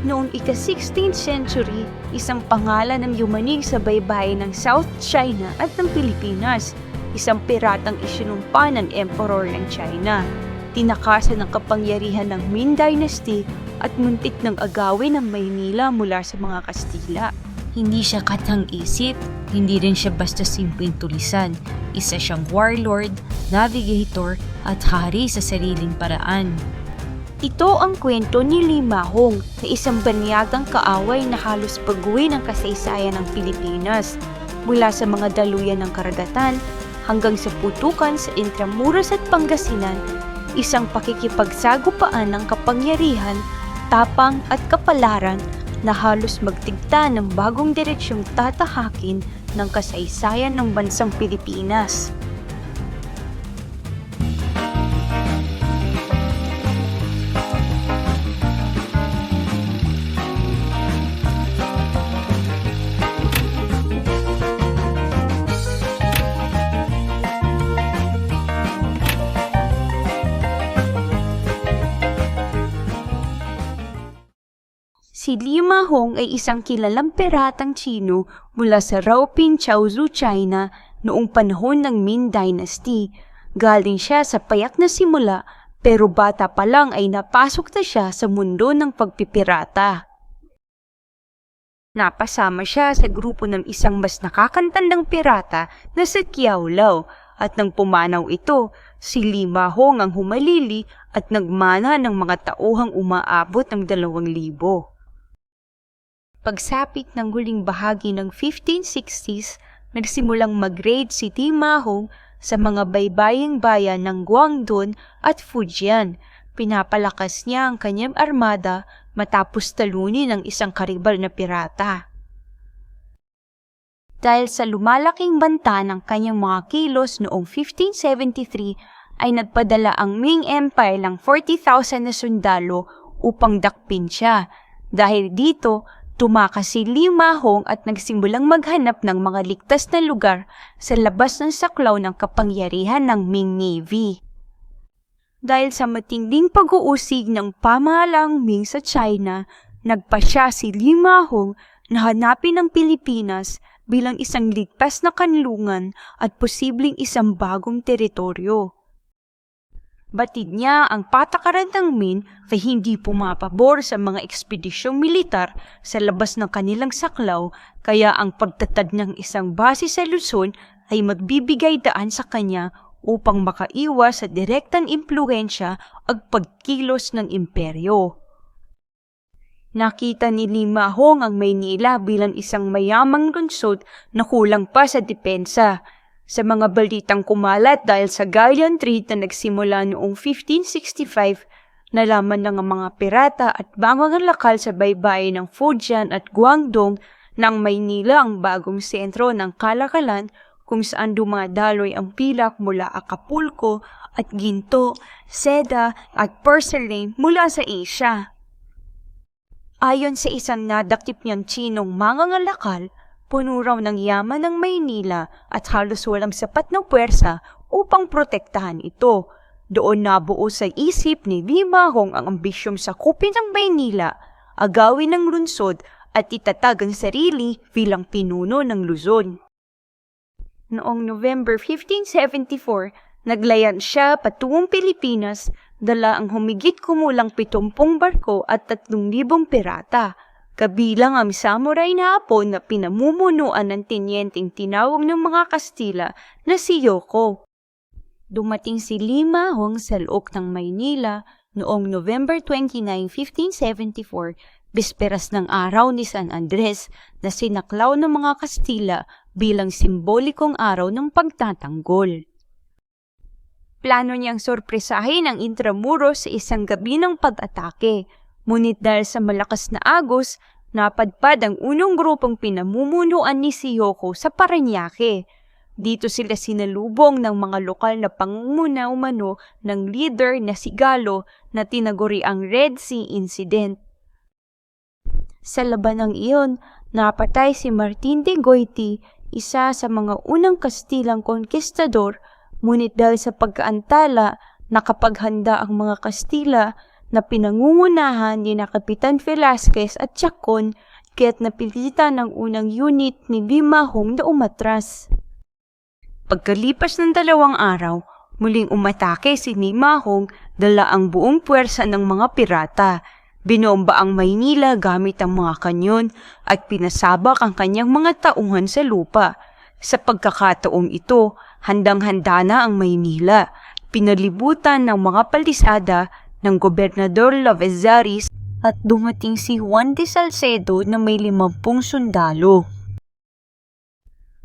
Noong ika-16th century, isang pangalan ng yumanig sa baybayin ng South China at ng Pilipinas, isang piratang isinumpa ng Emperor ng China. Tinakasan ng kapangyarihan ng Ming Dynasty at muntik ng agawin ng Maynila mula sa mga Kastila. Hindi siya katang isip, hindi rin siya basta simpleng tulisan. Isa siyang warlord, navigator, at hari sa sariling paraan. Ito ang kwento ni Lima Hong na isang banyagang kaaway na halos pag-uwi ng kasaysayan ng Pilipinas mula sa mga daluyan ng karagatan hanggang sa putukan sa Intramuros at Pangasinan, isang pakikipagsagupaan ng kapangyarihan, tapang at kapalaran na halos magtigta ng bagong direksyong tatahakin ng kasaysayan ng bansang Pilipinas. Si Lima Hong ay isang kilalang piratang Chino mula sa Raopin, Chaozhou, China noong panahon ng Ming Dynasty. Galing siya sa payak na simula pero bata pa lang ay napasok na siya sa mundo ng pagpipirata. Napasama siya sa grupo ng isang mas nakakantandang pirata na si Kiao Lao at nang pumanaw ito, si Lima Hong ang humalili at nagmana ng mga tauhang umaabot ng dalawang libo. Pagsapit ng huling bahagi ng 1560s, nagsimulang mag-raid si Lima Hong sa mga baybaying bayan ng Guangdong at Fujian. Pinapalakas niya ang kanyang armada matapos talunin ng isang karibal na pirata. Dahil sa lumalaking banta ng kanyang mga kilos noong 1573 ay nagpadala ang Ming Empire ng 40,000 na sundalo upang dakpin siya. Dahil dito, tumakas si Lima Hong at nagsimulang maghanap ng mga ligtas na lugar sa labas ng saklaw ng kapangyarihan ng Ming Navy. Dahil sa matinding pag-uusig ng pamahalang Ming sa China, nagpasya si Lima Hong na hanapin ang Pilipinas bilang isang ligtas na kanlungan at posibleng isang bagong teritoryo. Batid niya ang patakaran ng Min ay hindi pumapabor sa mga ekspedisyong militar sa labas ng kanilang saklaw kaya ang pagtatad ng isang base sa Luzon ay magbibigay daan sa kanya upang makaiwas sa direktang impluensya at pagkilos ng imperyo. Nakita ni Lima Hong ang Maynila bilang isang mayamang lungsod na kulang pa sa depensa. Sa mga balitang kumalat dahil sa galleon trade na nagsimula noong 1565, nalaman ng mga pirata at mga lakal sa baybay ng Fujian at Guangdong ng Maynila ang bagong sentro ng kalakalan kung saan dumadaloy ang pilak mula Acapulco at ginto, seda at porcelain mula sa Asia. Ayon sa isang nadakip niyang Chinong mangangalakal, puno raw ng yaman ng Maynila at halos walang sapat na puwersa upang protektahan ito. Doon nabuo sa isip ni Lima Hong ang ambisyong sakupin ng Maynila, agawin ng lungsod at itatag ang sarili bilang pinuno ng Luzon. Noong November 1574, naglayan siya patungong Pilipinas, dala ang humigit kumulang 70 barko at 3,000 pirata. Kabilang ang samurai na hapon na pinamumunuan ng tinyenteng tinawag ng mga Kastila na si Yoko. Dumating si Lima Hong sa loob ng Maynila noong November 29, 1574, bisperas ng araw ni San Andres na sinaklaw ng mga Kastila bilang simbolikong araw ng pagtatanggol. Plano niyang sorpresahin ang Intramuros sa isang gabi ng pag-atake, ngunit dahil sa malakas na agos, napadpad ang unang grupong pinamumunuan ni si Yoko sa Paranaque. Dito sila sinalubong ng mga lokal na pangunguna umano ng leader na si Galo na tinaguri ang Red Sea Incident. Sa labanang iyon, napatay si Martin de Goiti, isa sa mga unang Kastilang konkistador, ngunit dahil sa pagkaantala, nakapaghanda ang mga Kastila, na pinangungunahan ni na Kapitan Velasquez at Chacon kaya't napilitan ng unang unit ni Lima Hong na umatras. Pagkalipas ng dalawang araw, muling umatake si Lima Hong dala ang buong puwersa ng mga pirata. Binomba ang Maynila gamit ang mga kanyon at pinasabak ang kanyang mga tauhan sa lupa. Sa pagkakataong ito, handang-handa na ang Maynila. Pinalibutan ng mga palisada ng Gobernador Lavezaris at dumating si Juan de Salcedo na may limampung sundalo.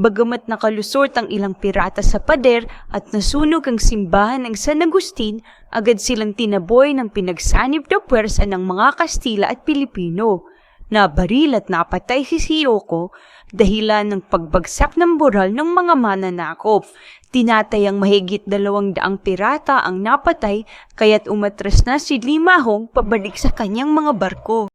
Bagamat nakalusot ang ilang pirata sa pader at nasunog ang simbahan ng San Agustin, agad silang tinaboy ng pinagsanib na puwersa ng mga Kastila at Pilipino. Nabaril at napatay si Sirocco dahilan ng pagbagsak ng bural ng mga mananakop. Tinatayang mahigit dalawang daang pirata ang napatay kaya't umatras na si Limahong pabalik sa kanyang mga barko.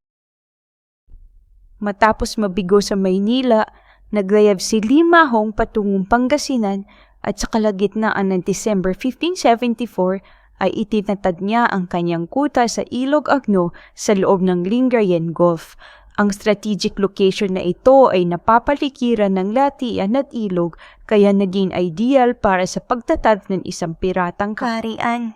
Matapos mabigo sa Maynila, naglayab si Limahong patungong Pangasinan at sa kalagitnaan ng December 1574 ay itinatad niya ang kanyang kuta sa Ilog Agno sa loob ng Lingayen Gulf. Ang strategic location na ito ay napapalikiran ng latian at ilog kaya naging ideal para sa pagtatag ng isang piratang karian.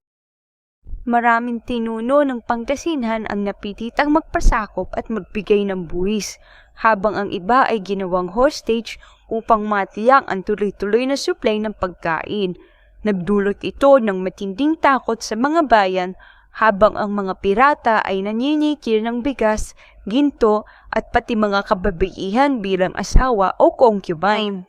Maraming tinuno ng Pangasinan ang napititang magpasakop at magbigay ng buwis, habang ang iba ay ginawang hostage upang matiyak ang tuloy-tuloy na supply ng pagkain. Nagdulot ito ng matinding takot sa mga bayan habang ang mga pirata ay nanyinikir ng bigas, ginto at pati mga kababaihan bilang asawa o concubine.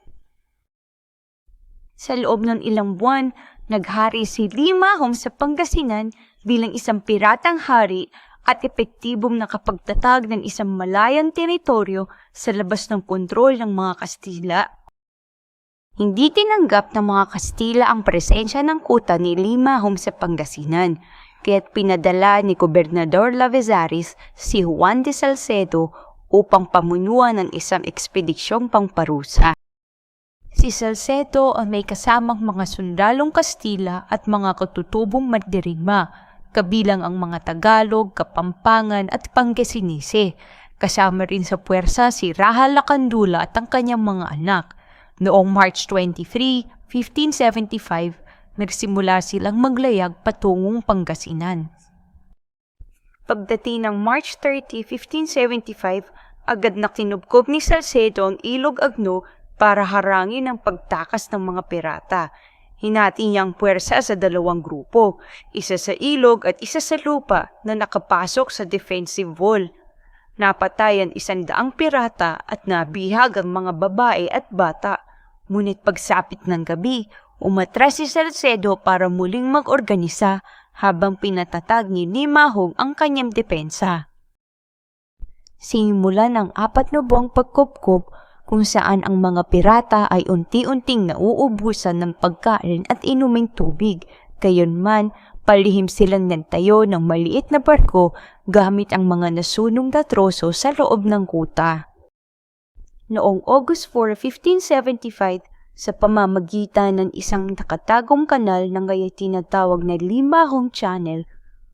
Sa loob ng ilang buwan, naghari si Lima Hong sa Pangasinan bilang isang piratang hari at epektibong nakapagtatag ng isang malayang teritoryo sa labas ng kontrol ng mga Kastila. Hindi tinanggap ng mga Kastila ang presensya ng kuta ni Lima Hong sa Pangasinan, kaya't pinadala ni Gobernador Lavezaris si Juan de Salcedo upang pamunuan ng isang ekspedisyong pangparusa. Si Salcedo ang may kasamang mga sundalong Kastila at mga katutubong mandirigma, kabilang ang mga Tagalog, Kapampangan at Pangasinisé. Kasama rin sa puwersa si Rahal Lacandula at ang kanyang mga anak. Noong March 23, 1575, nagsimula silang maglayag patungong Pangasinan. Pagdating ng March 30, 1575, agad na kinubkob ni Salcedo ang ilog Agno para harangin ang pagtakas ng mga pirata. Hinati niyang puwersa sa dalawang grupo, isa sa ilog at isa sa lupa na nakapasok sa defensive wall. Napatay ang isang daang pirata at nabihag ang mga babae at bata. Ngunit pagsapit ng gabi, umatras si Salcedo para muling mag-organisa habang pinatatag ni Nimahong ang kanyang depensa. Simulan ang apat na buwang pagkupkup kung saan ang mga pirata ay unti-unting nauubusan ng pagkain at inuming tubig. Gayunman, palihim silang nagtayo ng maliit na barko gamit ang mga nasunong na troso sa loob ng kuta. Noong August 4, 1575, sa pamamagitan ng isang nakatagong kanal na ngayon tinatawag na Limahong Channel,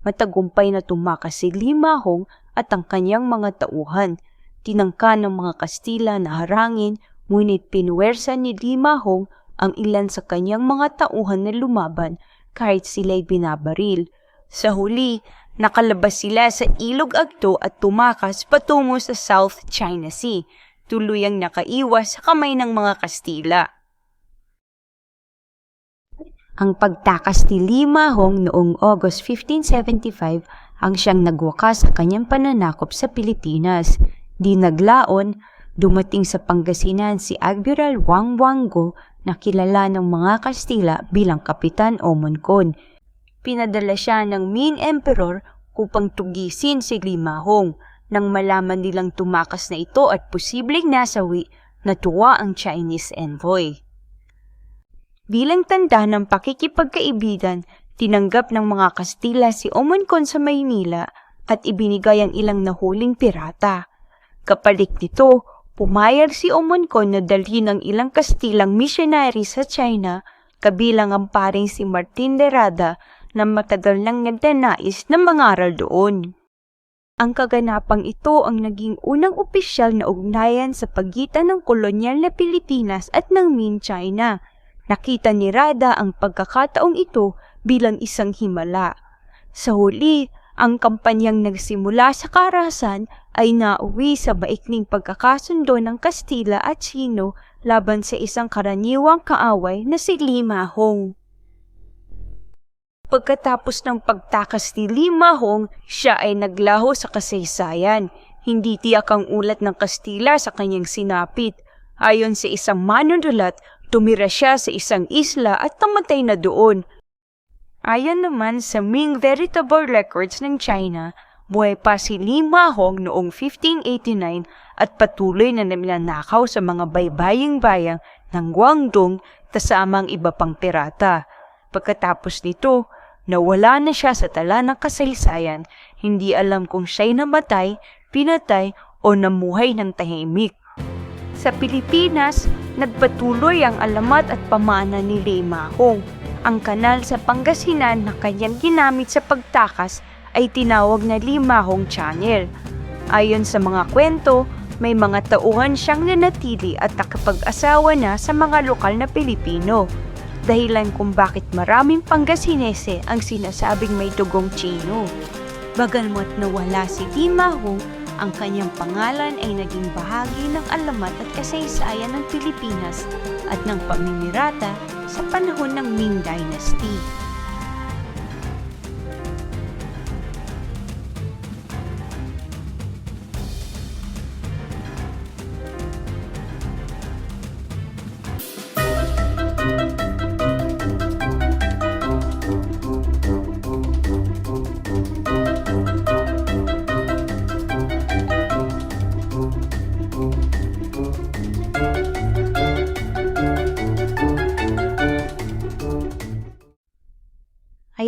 matagumpay na tumakas si Limahong at ang kanyang mga tauhan – tinangka ng mga Kastila na harangin, ngunit pinuwersa ni Limahong ang ilan sa kanyang mga tauhan na lumaban kahit sila'y binabaril. Sa huli, nakalabas sila sa Ilog Agto at tumakas patungo sa South China Sea, tuluyang nakaiwas sa kamay ng mga Kastila. Ang pagtakas ni Limahong noong August 1575 ang siyang nagwakas sa kanyang pananakop sa Pilipinas. Di naglaon, dumating sa Pangasinan si Admiral Wang Wango na kilala ng mga Kastila bilang Kapitan Omoncon. Pinadala siya ng Ming Emperor upang tugisin si Limahong. Nang malaman nilang tumakas na ito at posibleng nasawi, natuwa ang Chinese envoy. Bilang tanda ng pakikipagkaibigan, tinanggap ng mga Kastila si Omoncon sa Maynila at ibinigay ang ilang nahuling pirata. Kapalit nito, pumayag si Omoncon na dalhin ng ilang Kastilang missionary sa China, kabilang ang paring si Martin de Rada na matagal nang nagnanais na mangaral doon. Ang kaganapang ito ang naging unang opisyal na ugnayan sa pagitan ng kolonyal na Pilipinas at ng Ming China. Nakita ni Rada ang pagkakataong ito bilang isang himala. Sa huli, ang kampanyang nagsimula sa karahasan ay nauwi sa baikling pagkakasundo ng Kastila at Sino laban sa isang karaniwang kaaway na si Lima Hong. Pagkatapos ng pagtakas ni Lima Hong, siya ay naglaho sa kasaysayan. Hindi tiyak ang ulat ng Kastila sa kanyang sinapit. Ayon sa isang manunulat, tumira siya sa isang isla at namatay na doon. Ayon naman sa Ming Veritable Records ng China, buhay pa si Lima Hong noong 1589 at patuloy na naminanakaw sa mga baybaying bayang ng Guangdong kasamang iba pang pirata. Pagkatapos nito, nawala na siya sa tala ng kasaysayan, hindi alam kung siya'y namatay, pinatay o namuhay ng tahimik. Sa Pilipinas, nagpatuloy ang alamat at pamana ni Lima Hong. Ang kanal sa Pangasinan na kanyang ginamit sa pagtakas ay tinawag na Lima Hong Channel. Ayon sa mga kwento, may mga tauhan siyang nanatili at nakapag-asawa na sa mga lokal na Pilipino. Dahilan kung bakit maraming Pangasinese ang sinasabing may dugong Chino. Bagalmot nawala si Lima Hong, ang kanyang pangalan ay naging bahagi ng alamat at kasaysayan ng Pilipinas at ng pamimirata sa panahon ng Ming Dynasty.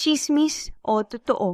chismis o totoo.